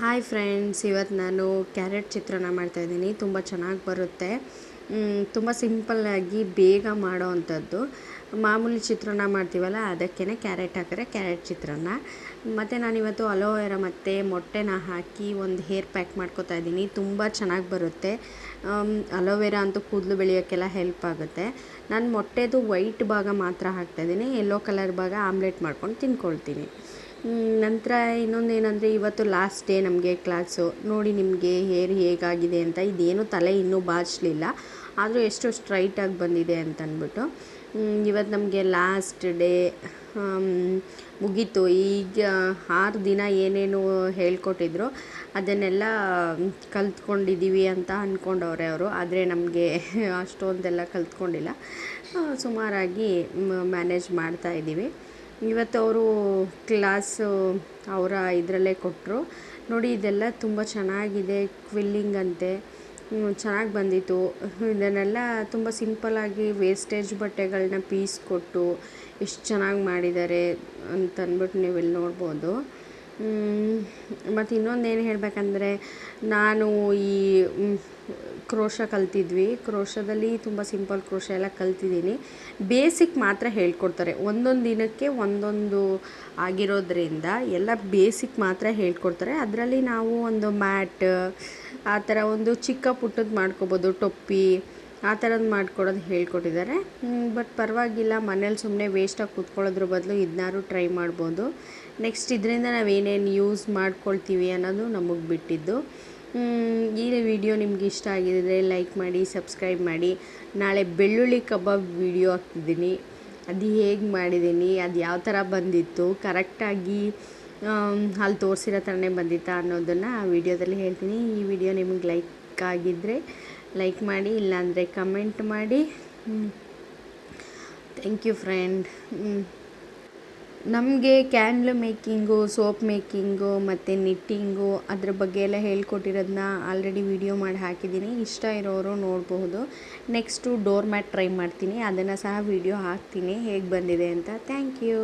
Hi friends ಇವತ್ತು ನಾನು carrot ಚಿತ್ರಾನ್ನ ಮಾಡ್ತಾಯಿದ್ದೀನಿ ತುಂಬ ಚೆನ್ನಾಗಿ ಬರುತ್ತೆ. ತುಂಬ ಸಿಂಪಲ್ಲಾಗಿ ಬೇಗ ಮಾಡೋ ಅಂಥದ್ದು. ಮಾಮೂಲಿ ಚಿತ್ರಾನ್ನ ಮಾಡ್ತೀವಲ್ಲ ಅದಕ್ಕೇ ಕ್ಯಾರೆಟ್ ಹಾಕಿದ್ರೆ ಕ್ಯಾರೆಟ್ ಚಿತ್ರಾನ್ನ. ಮತ್ತು ನಾನಿವತ್ತು ಅಲೋವೆರ ಮತ್ತು ಮೊಟ್ಟೆನ ಹಾಕಿ ಒಂದು ಹೇರ್ ಪ್ಯಾಕ್ ಮಾಡ್ಕೋತಾ ಇದ್ದೀನಿ. ತುಂಬ ಚೆನ್ನಾಗಿ ಬರುತ್ತೆ. ಅಲೋವೆರಾ ಅಂತೂ ಕೂದಲು ಬೆಳೆಯೋಕ್ಕೆಲ್ಲ ಹೆಲ್ಪ್ ಆಗುತ್ತೆ. ನಾನು ಮೊಟ್ಟೆದು ವೈಟ್ ಭಾಗ ಮಾತ್ರ ಹಾಕ್ತಾಯಿದ್ದೀನಿ ಯೆಲ್ಲೋ ಕಲರ್ ಭಾಗ ಆಮ್ಲೆಟ್ ಮಾಡ್ಕೊಂಡು ತಿನ್ಕೊಳ್ತೀನಿ. ನಂತರ ಇನ್ನೊಂದು ಏನಂದರೆ ಇವತ್ತು ಲಾಸ್ಟ್ ಡೇ ನಮಗೆ ಕ್ಲಾಸು ನೋಡಿ ನಿಮಗೆ ಹೇರ್ ಹೇಗಾಗಿದೆ ಅಂತ. ಇದೇನು ತಲೆ ಇನ್ನೂ ಬಾಚಲಿಲ್ಲ. ಆದರೂ ಎಷ್ಟು ಸ್ಟ್ರೈಟಾಗಿ ಬಂದಿದೆ ಅಂತ ಅಂದ್ಬಿಟ್ಟು ಇವತ್ತು ನಮಗೆ ಲಾಸ್ಟ್ ಡೇ ಮುಗೀತು. ಈಗ ಆರು ದಿನ ಏನೇನು ಹೇಳ್ಕೊಟ್ಟಿದ್ರು. ಅದನ್ನೆಲ್ಲ ಕಲ್ತ್ಕೊಂಡಿದ್ದೀವಿ ಅಂತ ಅಂದ್ಕೊಂಡವ್ರೆ ಅವರು. ಆದರೆ ನಮಗೆ ಅಷ್ಟೊಂದೆಲ್ಲ ಕಲ್ತ್ಕೊಂಡಿಲ್ಲ. ಸುಮಾರಾಗಿ ಮ್ಯಾನೇಜ್ ಮಾಡ್ತಾ ಇದ್ದೀವಿ ಇವತ್ತು ಅವರು ಕ್ಲಾಸು ಅವರ ಇದರಲ್ಲೇ ಕೊಟ್ಟರು ನೋಡಿ, ಇದೆಲ್ಲ ತುಂಬ ಚೆನ್ನಾಗಿದೆ, ಕ್ವಿಲ್ಲಿಂಗ್ ಅಂತೆ. ಚೆನ್ನಾಗಿ ಬಂದಿತ್ತು. ಇದನ್ನೆಲ್ಲ ತುಂಬ ಸಿಂಪಲ್ಲಾಗಿ ವೇಸ್ಟೇಜ್ ಬಟ್ಟೆಗಳನ್ನ ಪೀಸ್ ಕೊಟ್ಟು ಎಷ್ಟು ಚೆನ್ನಾಗಿ ಮಾಡಿದ್ದಾರೆ ಅಂತಂದ್ಬಿಟ್ಟು ನೀವು ಇಲ್ಲಿ ನೋಡ್ಬೋದು. ಮತ್ತು ಇನ್ನೊಂದು ಏನು ಹೇಳಬೇಕಂದ್ರೆ, ನಾನು ಈ ಕ್ರೋಶ ಕಲ್ತಿದ್ವಿ. ಕ್ರೋಶದಲ್ಲಿ ತುಂಬ ಸಿಂಪಲ್ ಕ್ರೋಶ ಎಲ್ಲ ಕಲ್ತಿದ್ದೀನಿ. ಬೇಸಿಕ್ ಮಾತ್ರ ಹೇಳ್ಕೊಡ್ತಾರೆ. ಒಂದೊಂದು ದಿನಕ್ಕೆ ಒಂದೊಂದು ಆಗಿರೋದ್ರಿಂದ ಎಲ್ಲ ಬೇಸಿಕ್ ಮಾತ್ರ ಹೇಳ್ಕೊಡ್ತಾರೆ. ಅದರಲ್ಲಿ ನಾವು ಒಂದು ಮ್ಯಾಟ್, ಆ ಥರ ಒಂದು ಚಿಕ್ಕ ಪುಟ್ಟದ್ದು ಮಾಡ್ಕೊಬೋದು. ಟೊಪ್ಪಿ ಆ ಥರದ್ದು ಮಾಡ್ಕೊಡೋದು ಹೇಳ್ಕೊಟ್ಟಿದ್ದಾರೆ. ಬಟ್ ಪರವಾಗಿಲ್ಲ, ಮನೇಲಿ ಸುಮ್ಮನೆ ವೇಸ್ಟಾಗಿ ಕೂತ್ಕೊಳ್ಳೋದ್ರ ಬದಲು ಇದನ್ನಾರು ಟ್ರೈ ಮಾಡ್ಬೋದು. ನೆಕ್ಸ್ಟ್ ಇದರಿಂದ ನಾವು ಏನೇನು ಯೂಸ್ ಮಾಡ್ಕೊಳ್ತೀವಿ ಅನ್ನೋದು ನಮಗೆ ಬಿಟ್ಟಿದ್ದು. ಈ ವಿಡಿಯೋ ನಿಮ್ಗೆ ಇಷ್ಟ ಆಗಿದ್ರೆ ಲೈಕ್ ಮಾಡಿ ಸಬ್ಸ್ಕ್ರೈಬ್ ಮಾಡಿ. ನಾಳೆ ಬೆಳ್ಳುಳ್ಳಿ ಕಬಾಬ್ ವಿಡಿಯೋ ಹಾಕ್ತಿದ್ದೀನಿ. ಅದು ಹೇಗೆ ಮಾಡಿದ್ದೀನಿ, ಅದು ಯಾವ ಥರ ಬಂದಿತ್ತು ಕರೆಕ್ಟಾಗಿ ಅಲ್ಲಿ ತೋರಿಸಿರೋ ಥರನೇ ಬಂದಿತ್ತಾ ಅನ್ನೋದನ್ನು ಆ ವಿಡಿಯೋದಲ್ಲಿ ಹೇಳ್ತೀನಿ. ಈ ವಿಡಿಯೋ ನಿಮಗೆ ಲೈಕ್ ಆಗಿದ್ದರೆ ಲೈಕ್ ಮಾಡಿ, ಇಲ್ಲಾಂದರೆ ಕಮೆಂಟ್ ಮಾಡಿ. ಥ್ಯಾಂಕ್ ಯು ಫ್ರೆಂಡ್ ನಮಗೆ ಕ್ಯಾಂಡ್ಲ್ ಮೇಕಿಂಗು ಸೋಪ್ ಮೇಕಿಂಗು ಮತ್ತು ನಿಟ್ಟಿಂಗು ಅದ್ರ ಬಗ್ಗೆ ಎಲ್ಲ ಹೇಳ್ಕೊಟ್ಟಿರೋದನ್ನ ಆಲ್ರೆಡಿ ವಿಡಿಯೋ ಮಾಡಿ ಹಾಕಿದ್ದೀನಿ. ಇಷ್ಟ ಇರೋರು ನೋಡಬಹುದು ನೆಕ್ಸ್ಟು ಡೋರ್ ಮ್ಯಾಟ್ ಟ್ರೈ ಮಾಡ್ತೀನಿ. ಅದನ್ನು ಸಹ ವಿಡಿಯೋ ಹಾಕ್ತೀನಿ. ಹೇಗೆ ಬಂದಿದೆ ಅಂತ. Thank you